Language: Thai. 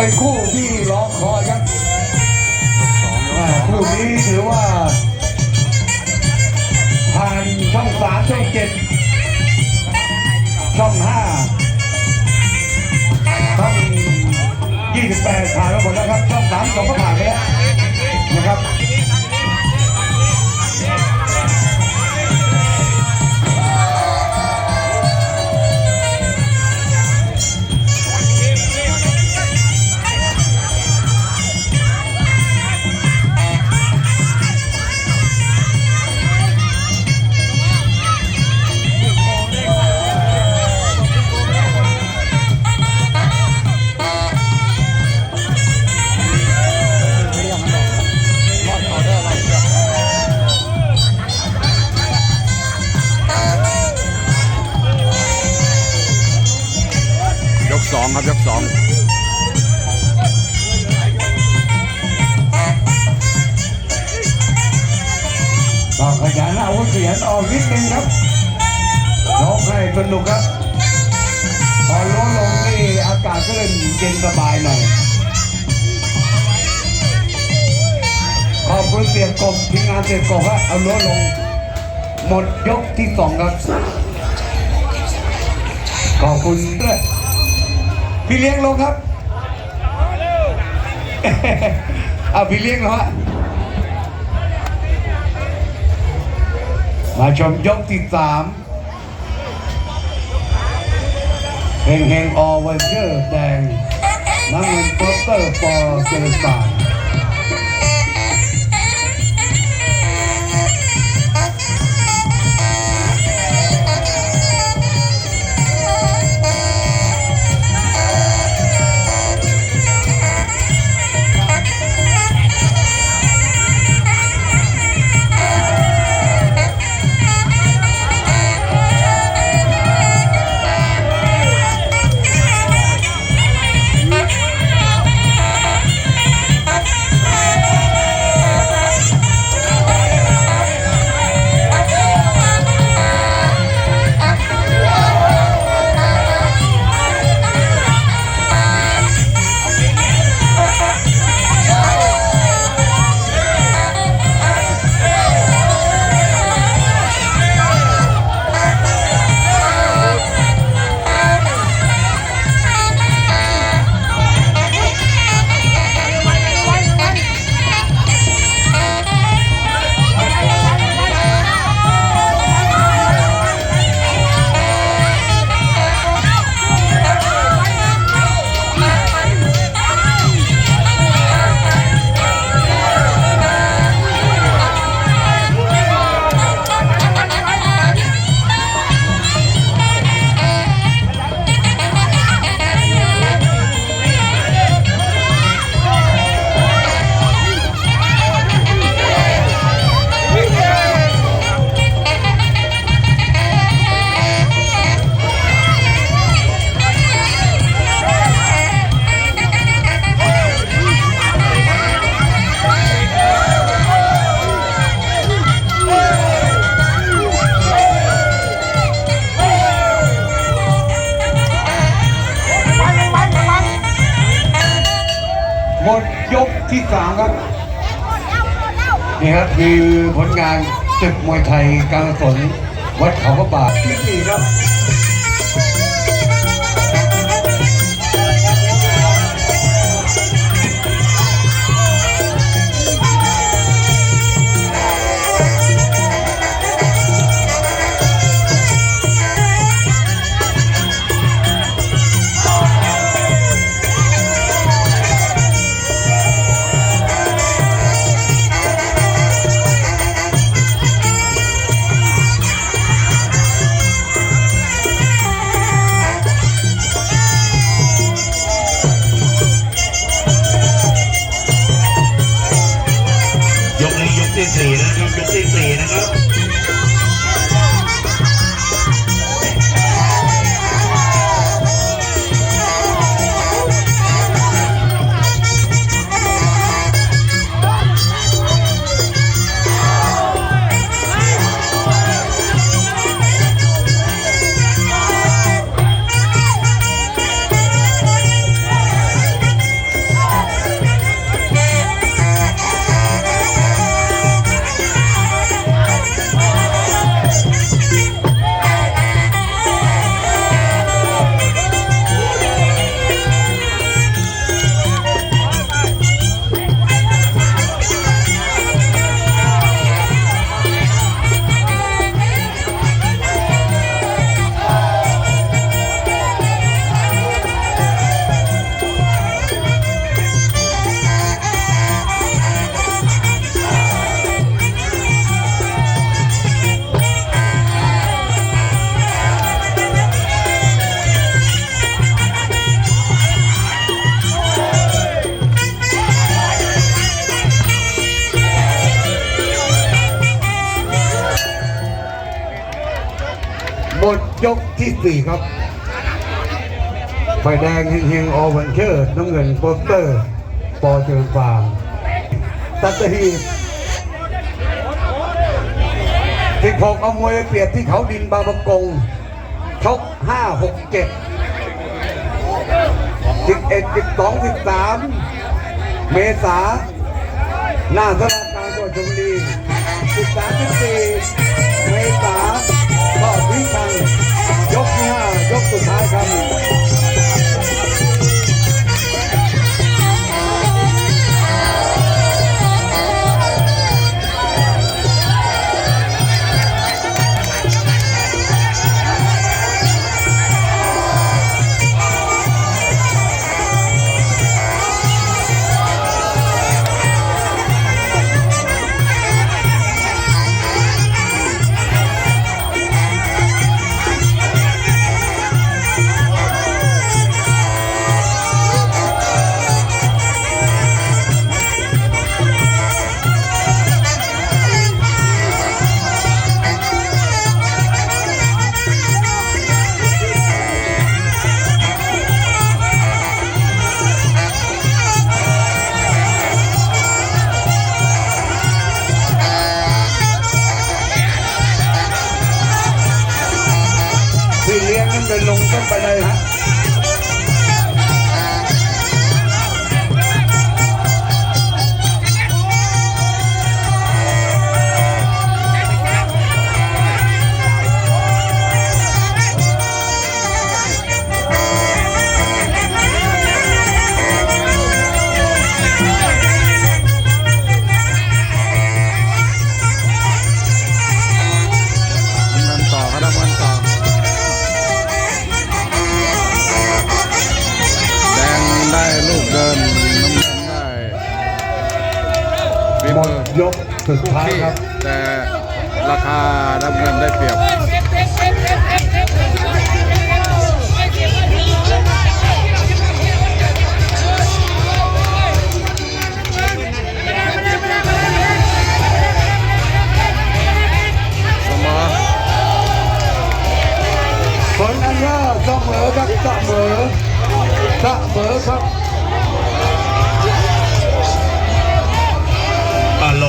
เป็นคู่ที่รอคอยครับอ่าคู่นี้ถือว่าผ่านช่องสามช่องเจ็ดช่องห้าช่องยี่สิบแปดผ่านมาหมดแล้วครับช่องสามสองก็ผ่านไปแล้วนะครับ ต้องขยันอาวุธขยันออกนิดนึงครับยกให้สนุกครับ พอลดลงนี่อากาศก็เลยเย็นสบายหน่อย ขอบคุณเสียกบทีมงานเสียกบครับเอาลดลง หมดยกที่สองครับ ขอบคุณด้วยพี่เลี้ยงลงครับ เอาพี่เลี้ยงเหรอ มาชมยกที่สามเฮงเฮงออเวนเจอร์แดงน้ำเงินโปสเตอร์ปอเจริญสาร หมดยกที่สามครับนี่ครับคือผลงานศึกมวยไทยการกุศลวัดเขาพระบาทที่สี่ครับ เป็นที่สี่นะครับ ยกที่สี่ครับไฟแดงเฮงๆออเวนเชอร์น้ำเงินโปสเตอร์ ปอเจริญฟาร์มตัตหีบที่หกเอามวยเปรียบที่เขาดินบางประกงชกห้าหกเจ็ดสิบเอ็ดสิบสองสิบสามเมษาหน้าสลาการจังหวัดชลบุรีสิบสามสิบสี่เมษา ก็วิชังยกที่ห้า ฝีหมมืดอยกสุดท้ายครับ แต่ราคาน้ำเงินได้เปรียบผลอันว่าเสมอครับเสมอเสมอครับ